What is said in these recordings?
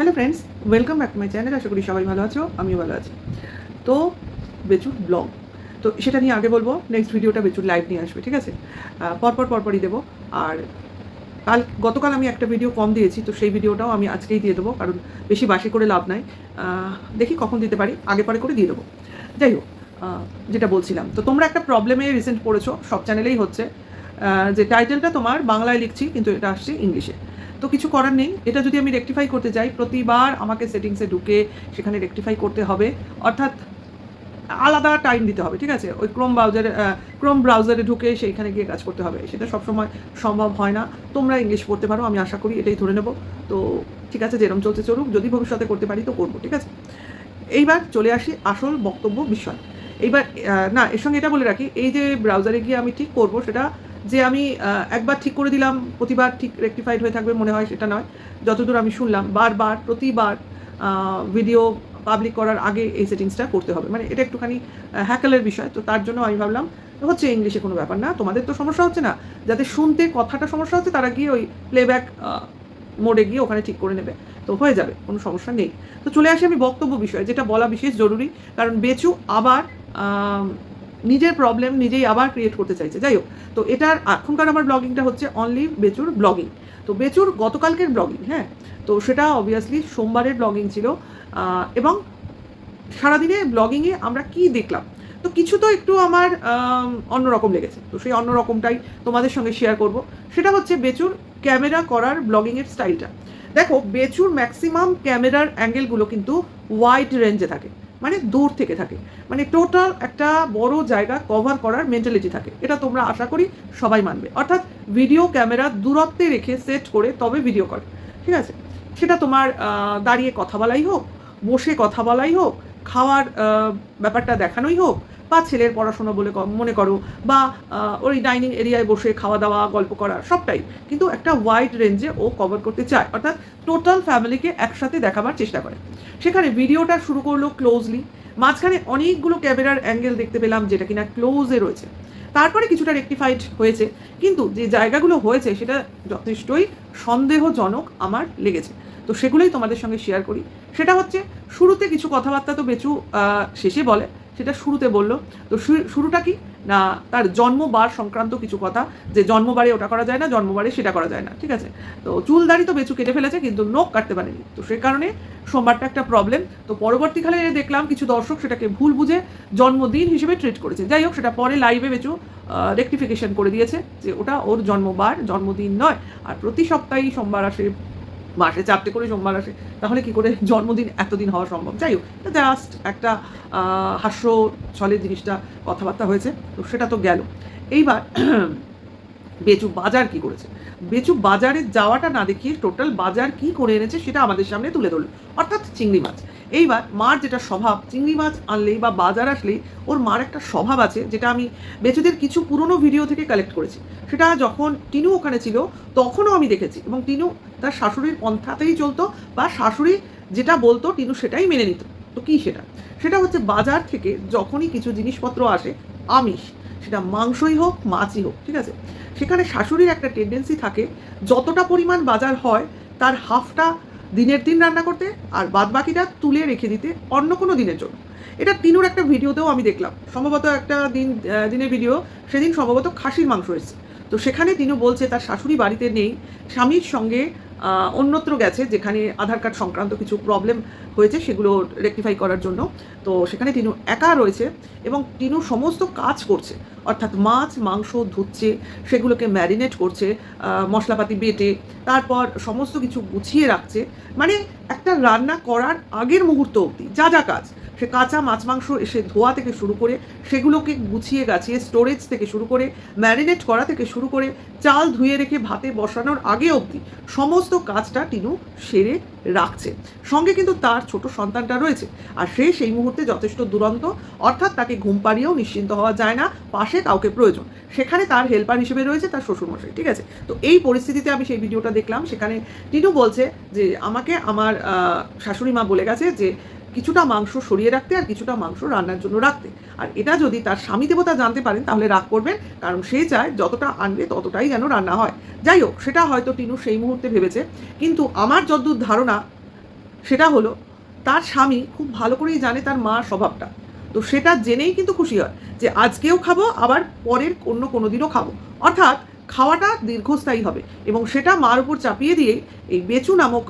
Hello friends welcome back to my channel আশা করি সবাই ভালো আছো, আমিও ভালো আছি। তো বেচুর ব্লগ তো সেটা নিয়ে আগে বলব নেক্সট ভিডিওটা বেচুর লাইভ নিয়ে আসবে, ঠিক আছে? পরপর পরপরই দেবো। আর কাল, গতকাল আমি একটা ভিডিও কম দিয়েছি, তো সেই ভিডিওটাও আমি আজকেই দিয়ে দেবো, কারণ বেশি বাসি করে লাভ নাই। দেখি কখন দিতে পারি, আগে পরে করে দিয়ে দেবো। যাই হোক যেটা বলছিলাম। তো তোমরা একটা প্রবলেমে রিসেন্ট পড়েছো, সব চ্যানেলেই হচ্ছে। যে টাইটেলটা তোমার বাংলায় লিখছি, কিন্তু এটা আসছে ইংলিশে। তো কিছু করার নেই। এটা যদি আমি রেকটিফাই করতে যাই, প্রতিবার আমাকে সেটিংসে ঢুকে সেখানে রেকটিফাই করতে হবে। অর্থাৎ আলাদা টাইম দিতে হবে, ঠিক আছে? ওই ক্রোম ব্রাউজারে ক্রোম ব্রাউজারে ঢুকে সেইখানে গিয়ে কাজ করতে হবে। সেটা সবসময় সম্ভব হয় না। তোমরা ইংলিশ পড়তে পারো, আমি আশা করি এটাই ধরে নেব। তো ঠিক আছে যেরকম চলতে চলুক। যদি ভবিষ্যতে করতে পারি তো করব, ঠিক আছে? এইবার চলে আসি আসল বক্তব্য বিষয়। এইবার না, এর সঙ্গে এটা বলে রাখি, এই যে ব্রাউজারে গিয়ে আমি ঠিক করব, সেটা যে আমি একবার ঠিক করে দিলাম, প্রতিবার ঠিক রেকটিফাইড হয়ে থাকবে মনে হয় সেটা নয়। যতদূর আমি শুনলাম, বারবার, প্রতিবার ভিডিও পাবলিক করার আগে এই সেটিংসটা করতে হবে। মানে এটা একটুখানি হ্যাকেলের বিষয়, তো তার জন্য আমি ভাবলাম, হচ্ছে ইংলিশে কোনো ব্যাপার না, তোমাদের তো সমস্যা হচ্ছে না। যাতে শুনতে কথাটা সমস্যা হচ্ছে, তারা গিয়ে ওই প্লেব্যাক মোডে গিয়ে ওখানে ঠিক করে নেবে। তো হয়ে যাবে, কোনো সমস্যা নেই। তো চলে আসি আমি বক্তব্য বিষয়ে, যেটা বলা বিশেষ জরুরি। কারণ বেচু আবার নিজের প্রবলেম নিজেই আবার ক্রিয়েট করতে চাইছে। যাই হোক তো এটার এখনকার আমার ব্লগিংটা হচ্ছে অনলি বেচুর ব্লগিং তো বেচুর গতকালকের ব্লগিং হ্যাঁ? তো সেটা অবভিয়াসলি সোমবারের ব্লগিং ছিল এবং সারাদিনে ব্লগিংয়ে আমরা কি দেখলাম? তো কিছু তো একটু আমার আম, অন্যরকম লেগেছে। তো সেই অন্যরকমটাই তোমাদের সঙ্গে শেয়ার করব। সেটা হচ্ছে বেচুর ক্যামেরা করার ব্লগিংয়ের স্টাইলটা দেখো বেচুর ম্যাক্সিমাম ক্যামেরার অ্যাঙ্গেলগুলো কিন্তু ওয়াইড রেঞ্জে থাকে। মানে দূর থেকে থাকে। মানে টোটাল একটা বড় জায়গা কভার করার মেন্টালিটি থাকে। এটা তোমরা আশা করি সবাই মানবে। অর্থাৎ ভিডিও ক্যামেরা দূরত্বে রেখে সেট করে তবে ভিডিও কল ঠিক আছে? সেটা তোমার দাঁড়িয়ে কথা বলাই হোক, বসে কথা বলাই হোক, খাওয়ার ব্যাপারটা দেখানোই হোক বা ছেলের পড়াশোনা বলে মনে করো বা ওই ডাইনিং এরিয়ায় বসে খাওয়া দাওয়া, গল্প করা সবটাই কিন্তু একটা ওয়াইড রেঞ্জে ও কভার করতে চায়। অর্থাৎ টোটাল ফ্যামিলিকে একসাথে দেখাবার চেষ্টা করে। সেখানে ভিডিওটা শুরু করল ক্লোজলি মাঝখানে অনেকগুলো ক্যামেরার অ্যাঙ্গেল দেখতে পেলাম যেটা কিনা ক্লোজে রয়েছে। তারপরে কিছুটা রেকটিফাইড হয়েছে। কিন্তু যে জায়গাগুলো হয়েছে সেটা যথেষ্টই সন্দেহজনক আমার লেগেছে। তো সেগুলোই তোমাদের সঙ্গে শেয়ার করি। সেটা হচ্ছে, শুরুতে কিছু কথাবার্তা তো বেচু শেষে বলে। সেটা শুরুতে বলল, তো শুরুটা কি? না, তার জন্মবার সংক্রান্ত কিছু কথা, যে জন্মবারে ওটা করা যায় না, জন্মবারে সেটা করা যায় না, ঠিক আছে? তো চুল দাড়ি তো বেচু কেটে ফেলেছে, কিন্তু নোখ কাটতে পারেনি। তো সেই কারণে সোমবারটা একটা প্রবলেম তো পরবর্তীকালে দেখলাম কিছু দর্শক সেটাকে ভুল বুঝে জন্মদিন হিসেবে ট্রিট করেছে। যাই হোক, সেটা পরে লাইভে বেচু রেকটিফিকেশন করে দিয়েছে যে ওটা ওর জন্মবার, জন্মদিন নয়। আর প্রতি সপ্তাহেই সোমবার আসে মাসে চারটে করে সোমবার আসে, তাহলে কি করে জন্মদিন এতদিন হওয়া সম্ভব? যাই হোক জাস্ট একটা হাস্য ছলে জিনিসটা কথাবার্তা হয়েছে, তো সেটা তো গেল। এইবার বেচু বাজার কি করেছে? বেচু বাজারে যাওয়াটা না দেখিয়ে টোটাল বাজার কি করে এনেছে সেটা আমাদের সামনে তুলে ধরলো, অর্থাৎ চিংড়ি মাছ। এইবার মার যেটা স্বভাব, চিংড়ি মাছ আনলেই বা বাজার আসলেই ওর মার একটা স্বভাব আছে, যেটা আমি বেচুদের কিছু পুরনো ভিডিও থেকে কালেক্ট করেছি। সেটা যখন টিনু ওখানে ছিল, তখনও আমি দেখেছি এবং টিনু তার শাশুড়ির পন্থাতেই চলতো বা শাশুড়ি যেটা বলতো টিনু সেটাই মেনে নিত। তো কী সেটা? সেটা হচ্ছে বাজার থেকে যখনই কিছু জিনিসপত্র আসে, আমিষ, সেটা মাংসই হোক, মাছই হোক, ঠিক আছে? সেখানে শাশুড়ির একটা টেন্ডেন্সি থাকে, যতটা পরিমাণ বাজার হয়, তার হাফটা দিনের দিন রান্না করতে আর বাদ বাকিটা তুলে রেখে দিতে অন্য কোনো দিনের জন্য। এটা তিনুর একটা ভিডিওতেও আমি দেখলাম। সম্ভবত একটা দিন দিনের ভিডিও, সেদিন সম্ভবত খাসির মাংস এসেছে। তো সেখানে তিনু বলছে, তার শাশুড়ি বাড়িতে নেই, স্বামীর সঙ্গে অন্যত্র গেছে, যেখানে আধার কার্ড সংক্রান্ত কিছু প্রবলেম হয়েছে, সেগুলো রেকটিফাই করার জন্য। তো সেখানে তিনু একা রয়েছে এবং তিনু সমস্ত কাজ করছে। অর্থাৎ মাছ, মাংস, ধুচ্ছে, সেগুলোকে ম্যারিনেট করছে মশলাপাতি বেটে, তারপর সমস্ত কিছু গুছিয়ে রাখছে। মানে একটা রান্না করার আগের মুহূর্ত অবধি, যা যা কাজ। সে কাঁচা মাছ মাংস এসে ধোয়া থেকে শুরু করে সেগুলোকে গুছিয়ে গাছিয়ে স্টোরেজ থেকে শুরু করে ম্যারিনেট করা থেকে শুরু করে চাল ধুয়ে রেখে ভাতে বসানোর আগে অবধি সমস্ত কাজটা টিনু সেরে রাখছে। সঙ্গে কিন্তু তার ছোট সন্তানটা রয়েছে। আর সে সেই মুহূর্তে যথেষ্ট দুরন্ত, অর্থাৎ তাকে ঘুম পাড়িয়েও নিশ্চিন্ত হওয়া যায় না, পাশে কাউকে প্রয়োজন। সেখানে তার হেল্পার হিসেবে রয়েছে তার শ্বশুরমশাই, ঠিক আছে? তো এই পরিস্থিতিতে আমি সেই ভিডিওটা দেখলাম। সেখানে টিনু বলছে যে, আমাকে আমার শাশুড়ি মা বলে গেছে যে কিছুটা মাংস সরিয়ে রাখতে আর কিছুটা মাংস রান্নার জন্য রাখতে। আর এটা যদি তার স্বামী দেবতা জানতে পারেন, তাহলে রাগ করবেন, কারণ সে চায় যতটা আনবে ততটাই যেন রান্না হয়। যাই হোক, সেটা হয়তো টিনু সেই মুহূর্তে ভেবেছে, কিন্তু আমার যদ্দূর ধারণা সেটা হলো, তার স্বামী খুব ভালো করেই জানে তার মার স্বভাবটা। তো সেটা জেনেই কিন্তু খুশি হয় যে, আজকেও খাব, আবার পরের অন্য কোনো দিনও খাব। অর্থাৎ খাওয়াটা দীর্ঘস্থায়ী হবে এবং সেটা মার উপর চাপিয়ে দিয়ে এই বেচু নামক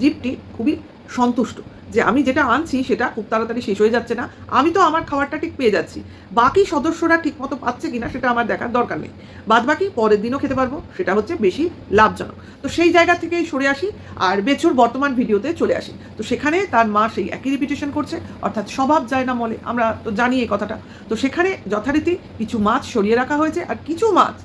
জীবটি খুবই সন্তুষ্ট। যে আমি যেটা আনছি সেটা খুব তাড়াতাড়ি শেষ হয়ে যাচ্ছে না। আমি তো আমার খাবারটা ঠিক পেয়ে যাচ্ছি। বাকি সদস্যরা ঠিকমতো পাচ্ছে কিনা সেটা আমার দেখার দরকার নেই। বাদ বাকি পরের দিনও খেতে পারব, সেটা হচ্ছে বেশি লাভজনক। তো সেই জায়গা থেকেই সরে আসি আর বেচুর বর্তমান ভিডিওতে চলে আসি। তো সেখানে তার মা সেই একই রিপিটেশন করছে, অর্থাৎ স্বভাব যায় না মলে। আমরা তো জানি এই কথাটা। তো সেখানে যথারীতি কিছু মাছ সরিয়ে রাখা হয়েছে আর কিছু মাছ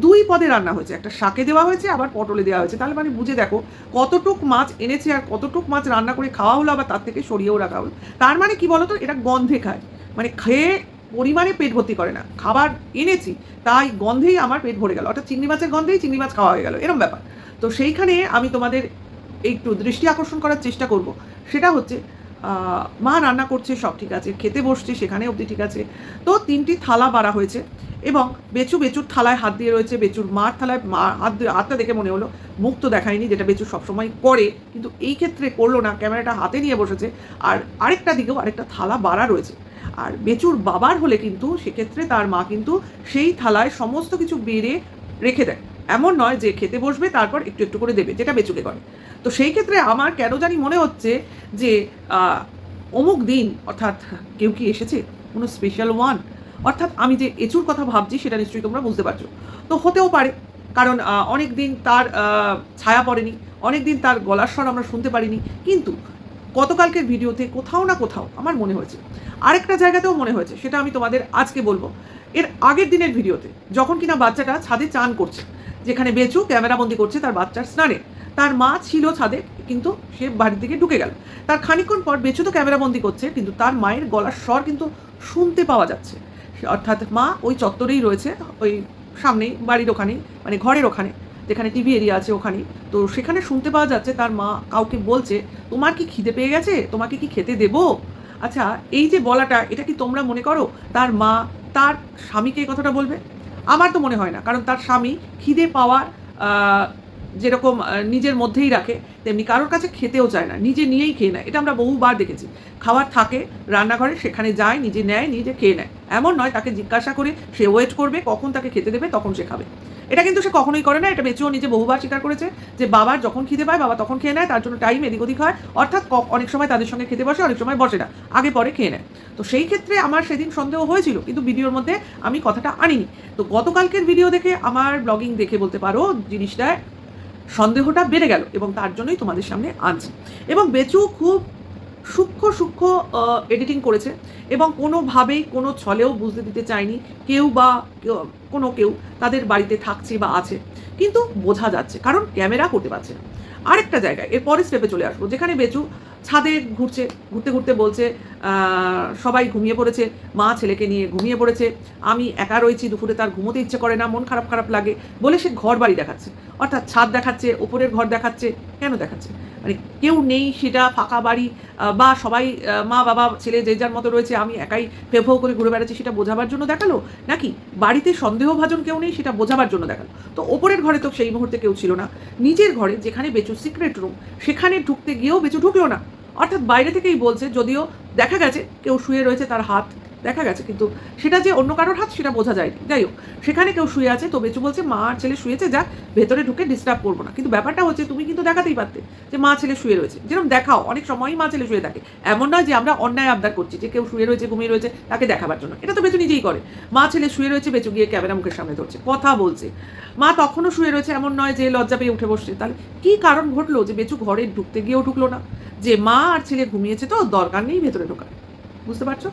দুই পদে রান্না হয়েছে। একটা শাকে দেওয়া হয়েছে, আবার পটলে দেওয়া হয়েছে। তাহলে মানে বুঝে দেখো, কতটুক মাছ এনেছে আর কতটুক মাছ রান্না করে খাওয়া হলো আবার তার থেকে সরিয়েও রাখা হলো। তার মানে কি বলতো, এটা গন্ধে খায়। মানে খেয়ে পরিমাণে পেট ভর্তি করে না। খাবার এনেছি, তাই গন্ধেই আমার পেট ভরে গেল। অর্থাৎ চিংড়ি মাছের গন্ধেই চিংড়ি মাছ খাওয়া হয়ে গেল। এরম ব্যাপার। তো সেইখানে আমি তোমাদের একটু দৃষ্টি আকর্ষণ করার চেষ্টা করব। সেটা হচ্ছে মা রান্না করছে, সব ঠিক আছে, খেতে বসছে, সেখানে অবধি ঠিক আছে। তো তিনটি থালা বাড়া হয়েছে এবং বেচু বেচুর থালায় হাত দিয়ে রয়েছে, বেচুর মার থালায় মা হাত দিয়ে, হাতটা দেখে মনে হলো, মুখ তো দেখায়নি যেটা বেচু সবসময় করে, কিন্তু এই ক্ষেত্রে করল না, ক্যামেরাটা হাতে নিয়ে বসেছে। আর আরেকটা দিকেও আরেকটা থালা বাড়া রয়েছে। আর বেচুর বাবার হলে কিন্তু সেক্ষেত্রে তার মা কিন্তু সেই থালায় সমস্ত কিছু বেড়ে রেখে দেয়। এমন নয় যে খেতে বসবে, তারপর একটু একটু করে দেবে, যেটা বেচুকে করে। তো সেই ক্ষেত্রে আমার কেন জানি মনে হচ্ছে যে অমুক দিন অর্থাৎ কেউ কি এসেছে? কোনো স্পেশাল ওয়ান অর্থাৎ আমি যে এচুর কথা ভাবছি, সেটা নিশ্চয়ই তোমরা বুঝতে পারছ। তো হতেও পারে, কারণ অনেক দিন তার ছায়া পড়েনি, অনেক দিন তার গলার স্বর আমরা শুনতে পারিনি, কিন্তু গতকালকের ভিডিওতে কোথাও না কোথাও আমার মনে হয়েছে। আরেকটা জায়গাতেও মনে হয়েছে, সেটা আমি তোমাদের আজকে বলব। এর আগের দিনের ভিডিওতে, যখন কিনা বাচ্চাটা ছাদে চান করছে যেখানে বেচু ক্যামেরাবন্দি করছে তার বাচ্চার স্নানে। তার মা ছিল ছাদে, কিন্তু সে বাড়ির দিকে ঢুকে গেল। তার খানিকক্ষণ পর বেচু তো ক্যামেরাবন্দি করছে, কিন্তু তার মায়ের গলার স্বর কিন্তু শুনতে পাওয়া যাচ্ছে। অর্থাৎ মা ওই চত্বরেই রয়েছে, ওই সামনেই, বাড়ির ওখানেই মানে ঘরের ওখানে, যেখানে টিভি এরিয়া আছে ওখানেই। তো সেখানে শুনতে পাওয়া যাচ্ছে তার মা কাউকে বলছে, তোমার কি খিদে পেয়ে গেছে? তোমাকে কি খেতে দেবো? আচ্ছা এই যে বলাটা, এটা কি তোমরা মনে করো? তার মা তার স্বামীকে এই কথাটা বলবে? আমার তো মনে হয় না কারণ তার স্বামী খিদে পাওয়ার যেরকম নিজের মধ্যেই রাখে, তেমনি কারোর কাছে খেতেও চায় না, নিজে নিয়েই খেয়ে নেয়। এটা আমরা বহুবার দেখেছি। খাবার থাকে, রান্নাঘরে, সেখানে যায়, নিজে নেয়, নিজে খেয়ে নেয়। এমন নয়, তাকে জিজ্ঞাসা করে সে ওয়েট করবে, কখন তাকে খেতে দেবে, তখন সে খাবে। এটা কিন্তু সে কখনোই করে না, এটা বেঁচেও নিজে বহুবার স্বীকার করেছে যে বাবার যখন খিদে পায়, বাবা তখন খেয়ে নেয়, তার জন্য টাইম এদিক ওদিক হয়। অর্থাৎ অনেক সময় তাদের সঙ্গে খেতে বসে, অনেক সময় বসে না, আগে পরে খেয়ে নেয়। তো সেই ক্ষেত্রে আমার সেদিন সন্দেহ হয়েছিল, কিন্তু ভিডিওর মধ্যে আমি কথাটা আনিনি। তো গতকালকের ভিডিও দেখে আমার ব্লগিং দেখে বলতে পারো, জিনিসটা সন্দেহটা বেড়ে গেল এবং তার জন্যই তোমাদের সামনে আনছি। এবং বেচু খুব সূক্ষ্ম সূক্ষ্ম এডিটিং করেছে এবং কোনোভাবেই কোনো ছলেও বুঝতে দিতে চায়নি। কেউ বা কোনো কেউ তাদের বাড়িতে থাকছে বা আছে। কিন্তু বোঝা যাচ্ছে, কারণ ক্যামেরা করতে পারছে আরেকটা জায়গায় এর পরের স্টেপে চলে আসব, যেখানে বেচু ছাদে ঘুরছে, ঘুরতে ঘুরতে বলছে সবাই ঘুমিয়ে পড়েছে, মা ছেলেকে নিয়ে ঘুমিয়ে পড়েছে। আমি একা রয়েছি, দুপুরে তার ঘুমোতে ইচ্ছে করে না, মন খারাপ খারাপ লাগে বলে সে ঘর বাড়ি দেখাচ্ছে। অর্থাৎ ছাদ দেখাচ্ছে, ওপরের ঘর দেখাচ্ছে, কেন দেখাচ্ছে? মানে কেউ নেই, সেটা ফাঁকা বাড়ি বা সবাই মা, বাবা, ছেলে যে যার মতো রয়েছে, আমি একাই ফেউ করে ঘুরে বেড়াচ্ছি, সেটা বোঝাবার জন্য দেখাল? নাকি বাড়িতে সন্দেহভাজন কেউ নেই, সেটা বোঝাবার জন্য দেখাল? তো ওপরের ঘরে তো সেই মুহূর্তে কেউ ছিল না। নিজের ঘরে যেখানে বেচু সিক্রেট রুম সেখানে ঢুকতে গিয়েও বেচু ঢুকলো না। অর্থাৎ বাইরে থেকেই বলছে যদিও দেখা গেছে কেউ শুয়ে রয়েছে তার হাত দেখা গেছে, কিন্তু সেটা যে অন্য কারোর হাত সেটা বোঝা যায়নি। যাই হোক, সেখানে কেউ শুয়ে আছে তো বেচু বলছে, মা আর ছেলে শুয়েছে, যাক, ভেতরে ঢুকে ডিস্টার্ব করব না। কিন্তু ব্যাপারটা হচ্ছে, তুমি কিন্তু দেখাতেই পারতে যে মা ছেলে শুয়ে রয়েছে। যেরকম দেখাও, অনেক সময়ই মা ছেলে শুয়ে থাকে। এমন নয় যে আমরা অন্যায় আবদার করছি, যে কেউ শুয়ে রয়েছে, ঘুমিয়ে রয়েছে, তাকে দেখাবার জন্য। এটা তো বেচু নিজেই করে। মা ছেলে শুয়ে রয়েছে, বেচু গিয়ে ক্যামেরা মুখের সামনে ধরছে, কথা বলছে। মা তখনও শুয়ে রয়েছে, এমন নয় যে লজ্জা পেয়ে উঠে বসছে। তাহলে কি কারণ ঘটলো যে বেচু ঘরে ঢুকতে গিয়েও ঢুকলো না? যে মা আর ছেলে ঘুমিয়েছে, তো দরকার নেই ভেতরে ঢোকার। বুঝতে পারছ?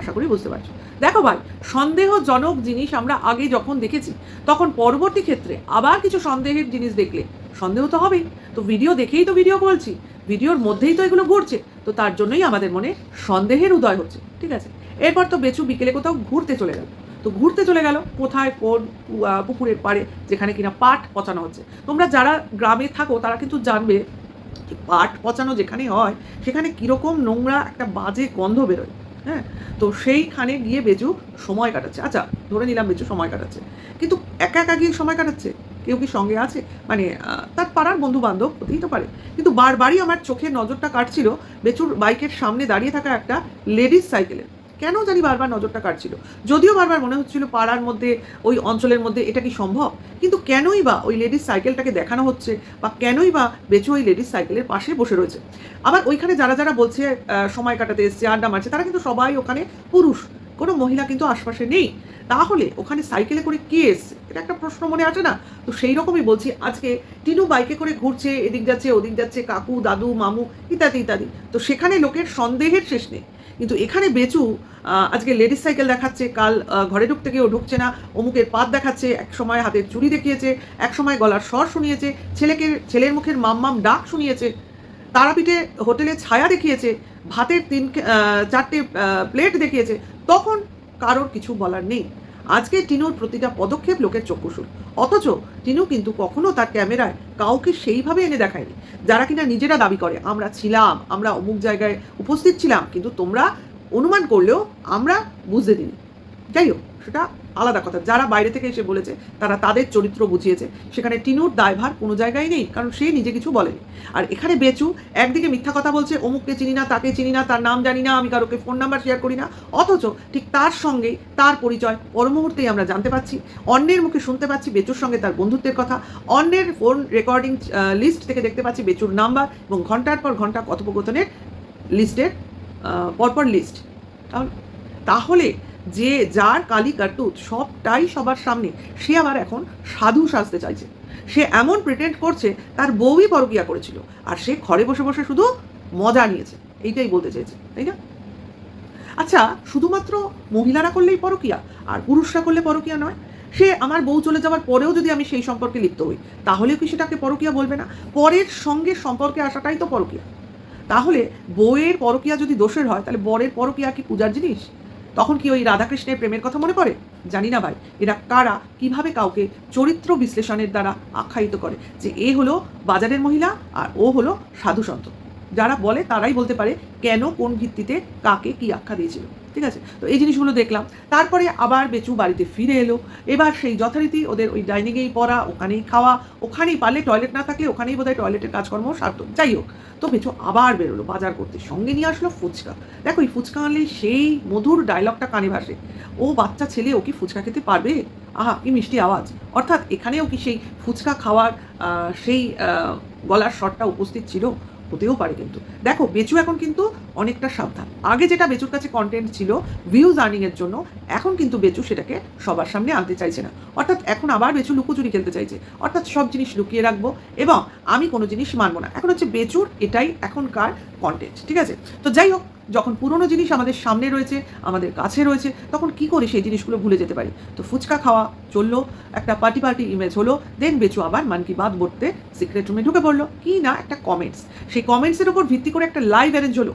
আশা করি বুঝতে পারছ। দেখো ভাই, সন্দেহজনক জিনিস আমরা আগে যখন দেখেছি, তখন পরবর্তী ক্ষেত্রে আবার কিছু সন্দেহের জিনিস দেখলে সন্দেহ তো হবেই। তো ভিডিও দেখেই তো ভিডিও বলছি ভিডিওর মধ্যেই তো এগুলো ঘুরছে, তো তার জন্যই আমাদের মনে সন্দেহের উদয় হচ্ছে, ঠিক আছে? এরপর তো বেচু বিকেলে কোথাও ঘুরতে চলে গেল। তো ঘুরতে চলে গেল, কোথায়, কোন পুকুরের পাড়ে, যেখানে কিনা পাট পচানো হচ্ছে। তোমরা যারা গ্রামে থাকো, তারা কিন্তু জানবে পাট পচানো যেখানে হয়, সেখানে কীরকম নোংরা একটা বাজে গন্ধ বেরোয়। হ্যাঁ তো সেইখানে গিয়ে বেজু সময় কাটাচ্ছে। আচ্ছা ধরে নিলাম বেজু সময় কাটাচ্ছে। কিন্তু একা একা গিয়ে সময় কাটাচ্ছে? কেউ কি সঙ্গে আছে? মানে তার পাড়ার বন্ধু বান্ধব হতেই তো পারে। কিন্তু বারবারই আমার চোখের নজরটা কাটছিল বেচুর বাইকের সামনে দাঁড়িয়ে থাকা একটা লেডিস সাইকেলের। কেন জানি বারবার নজরটা কাটছিল যদিও বারবার মনে হচ্ছিল পাড়ার মধ্যে, ওই অঞ্চলের মধ্যে এটা কি সম্ভব? কিন্তু কেনই বা ওই লেডিস সাইকেলটাকে দেখানো হচ্ছে বা কেনই বা বেচু ওই লেডিস সাইকেলের পাশে বসে রয়েছে? আবার ওইখানে যারা যারা বলছে সময় কাটাতে এসছে, আড্ডা মারছে, তারা কিন্তু সবাই ওখানে পুরুষ। কোনো মহিলা কিন্তু আশপাশে নেই। তাহলে ওখানে সাইকেলে করে কে এসছে? এটা একটা প্রশ্ন মনে আছে না? তো সেই রকমই বলছি, আজকে টিনু বাইকে করে ঘুরছে, এদিক যাচ্ছে, ওদিক যাচ্ছে, কাকু, দাদু, মামু, ইত্যাদি ইত্যাদি। তো সেখানে লোকের সন্দেহের শেষ নেই। কিন্তু এখানে বেচু আজকে লেডিস সাইকেল দেখাচ্ছে, কাল ঘরে ঢুকতে গিয়েও ঢুকছে না, অমুকের পাত দেখাচ্ছে, এক সময় হাতের চুড়ি দেখিয়েছে, এক সময় গলার স্বর শুনিয়েছে, ছেলেকে, ছেলের মুখের মাম মাম ডাক শুনিয়েছে, তারাপীঠে হোটেলে ছায়া দেখিয়েছে, ভাতের তিন চারটে প্লেট দেখিয়েছে, তখন কারোর কিছু বলার নেই। আজকে টিনুর প্রতিটা পদক্ষেপ লোকের চক্ষুসুর অথচ টিনু কিন্তু কখনো তার ক্যামেরায় কাউকে সেইভাবে এনে দেখায়নি। যারা কিনা নিজেরা দাবি করে, আমরা ছিলাম, আমরা অমুক জায়গায় উপস্থিত ছিলাম, কিন্তু তোমরা অনুমান করলেও আমরা বুঝতে দিই যাই হোক, সেটা আলাদা কথা। যারা বাইরে থেকে এসে বলেছে, তারা তাদের চরিত্র বুঝিয়েছে। সেখানে টিনুর দায়ভার কোনো জায়গায় নেই, কারণ সে নিজে কিছু বলেনি। আর এখানে বেচু একদিকে মিথ্যা কথা বলছে, অমুককে চিনি না, তাকে চিনি না, তার নাম জানি না, আমি কারোকে ফোন নাম্বার শেয়ার করি না। অথচ ঠিক তার সঙ্গেই তার পরিচয় পর মুহূর্তেই আমরা জানতে পাচ্ছি। অন্যের মুখে শুনতে পাচ্ছি বেচুর সঙ্গে তার বন্ধুত্বের কথা। অন্যের ফোন রেকর্ডিং লিস্ট থেকে দেখতে পাচ্ছি বেচুর নাম্বার এবং ঘণ্টার পর ঘণ্টা কথোপকথনের লিস্টের পরপর লিস্ট তাহলে তাহলে যে যার কালি কার্তুত সবটাই সবার সামনে, সে আবার এখন সাধু সাজতে চাইছে। সে এমন প্রিটেন্ড করছে, তার বউই পরকিয়া করেছিল, আর সে ঘরে বসে বসে শুধু মজা নিয়েছে। এইটাই বলতে চেয়েছে, তাই না? আচ্ছা শুধুমাত্র মহিলারা করলেই পরকিয়া, আর পুরুষরা করলে পরকিয়া নয়। সে আমার বউ চলে যাওয়ার পরেও যদি আমি সেই সম্পর্কে লিপ্ত হই, তাহলেও কি সেটাকে পরকিয়া বলবে না? পরের সঙ্গে সম্পর্কে আসাটাই তো পরকিয়া। তাহলে বউয়ের পরকিয়া যদি দোষের হয়, তাহলে বরের পরকিয়া কি পূজার জিনিস? তখন কি ওই রাধাকৃষ্ণের প্রেমের কথা মনে পড়ে? জানি না ভাই। এরা কারা? কীভাবে কাউকে চরিত্র বিশ্লেষণের দ্বারা আখ্যায়িত করে? যে এ হলো বাজারের মহিলা আর ও হলো সাধু সন্ত যারা বলে তারাই বলতে পারে কেন, কোন ভিত্তিতে, কাকে, কি আখ্যা দিয়েছিল। ঠিক আছে? তো এই জিনিসগুলো দেখলাম। তারপরে আবার বেচু বাড়িতে ফিরে এলো। এবার সেই যথারীতি ওদের ওই ডাইনিংয়েই পড়া, ওখানেই খাওয়া, ওখানেই পারলে টয়লেট না থাকলে ওখানেই বোধহয় টয়লেটের কাজকর্ম সারত। যাই হোক, তো বেচু আবার বেরোলো বাজার করতে। সঙ্গে নিয়ে আসলো ফুচকা। দেখো এই ফুচকা আনলে সেই মধুর ডায়লগটা কানে ভাসে। ও বাচ্চা ছেলে, ও কি ফুচকা খেতে পারবে? আহা, কি মিষ্টি আওয়াজ। অর্থাৎ এখানেও কি সেই ফুচকা খাওয়ার সেই গলার স্বরটা উপস্থিত ছিল? হতেও পারে কিন্তু। দেখো, বেচু এখন কিন্তু অনেকটা সাবধান। আগে যেটা বেচুর কাছে কন্টেন্ট ছিল ভিউজ আর্নিংয়ের জন্য, এখন কিন্তু বেচু সেটাকে সবার সামনে আনতে চাইছে না। অর্থাৎ এখন আবার বেচু লুকোচুরি খেলতে চাইছে। অর্থাৎ সব জিনিস লুকিয়ে রাখব এবং আমি কোনো জিনিস মানবো না। এখন হচ্ছে বেচুর এটাই এখনকার কন্টেন্ট ঠিক আছে? তো যাই হোক যখন পুরনো জিনিস আমাদের সামনে রয়েছে, আমাদের কাছে রয়েছে, তখন কি করে সেই জিনিসগুলো ভুলে যেতে পারি? তো ফুচকা খাওয়া চলল, একটা পার্টি পার্টি ইমেজ হলো দেন বেচু আবার মান কি বাদ বলতে সিক্রেট রুমে ঢুকে পড়ল। কি না? একটা কমেন্টস সেই কমেন্টসের উপর ভিত্তি করে একটা লাইভ অ্যারেঞ্জ হলো।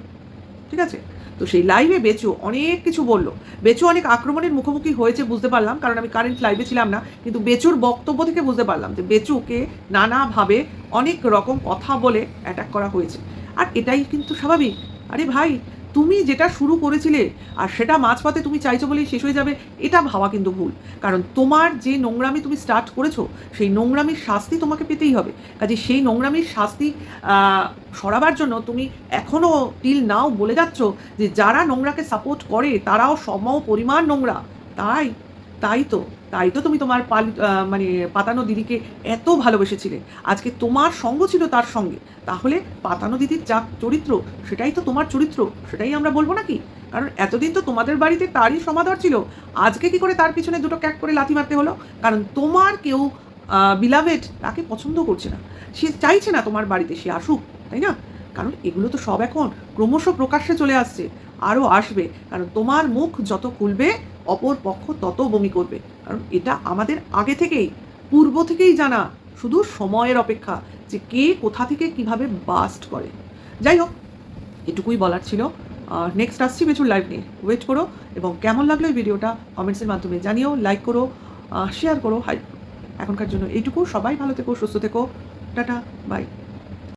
ঠিক আছে? তো সেই লাইভে বেচু অনেক কিছু বলল। বেচু অনেক আক্রমণের মুখোমুখি হয়েছে বুঝতে পারলাম, কারণ আমি কারেন্ট লাইভে ছিলাম না, কিন্তু বেচুর বক্তব্য থেকে বুঝতে পারলাম যে বেচুকে নানাভাবে অনেক রকম কথা বলে অ্যাটাক করা হয়েছে। আর এটাই কিন্তু স্বাভাবিক। আরে ভাই তুমি যেটা শুরু করেছিলে আর সেটা মাঝপথে তুমি চাইছো বলেই শেষ হয়ে যাবে, এটা ভাবা কিন্তু ভুল। কারণ তোমার যে নোংরামি তুমি স্টার্ট করেছ, সেই নোংরামির শাস্তি তোমাকে পেতেই হবে। কাজে সেই নোংরামির শাস্তি সরাবার জন্য তুমি এখনও টিল নাও বলে যাচ্ছ যে যারা নোংরাকে সাপোর্ট করে, তারাও সম পরিমাণ নোংরা। তাই তাই তো তাই তো তুমি তোমার পাল মানে পাতানো দিদিকে এত ভালোবেসেছিলে। আজকে তোমার সঙ্গ ছিল তার সঙ্গে। তাহলে পাতানো দিদির যা চরিত্র, সেটাই তো তোমার চরিত্র, সেটাই আমরা বলব নাকি? কারণ এতদিন তো তোমাদের বাড়িতে তারই সমাদর ছিল। আজকে কি করে তার পিছনে দুটো ক্যাক করে লাথি মারতে হলো? কারণ তোমার কেউ বিলাভেট তাকে পছন্দ করছে না। সে চাইছে না তোমার বাড়িতে সে আসুক, তাই না? কারণ এগুলো তো সব এখন ক্রমশ প্রকাশ্যে চলে আসছে, আরও আসবে। কারণ তোমার মুখ যত খুলবে অপর পক্ষ তত বমি করবে। কারণ এটা আমাদের আগে থেকেই, পূর্ব থেকেই জানা শুধু সময়ের অপেক্ষা যে কে কোথা থেকে কীভাবে বাস্ট করে। যাই হোক, এটুকুই বলার ছিল। নেক্সট আসছি বেচুর লাইভ নিয়ে। ওয়েট করো এবং কেমন লাগল এই ভিডিওটা কমেন্টসের মাধ্যমে জানিও লাইক করো শেয়ার করো। হাই, এখনকার জন্য এইটুকু। সবাই ভালো থেকো, সুস্থ থেকো। Tata bye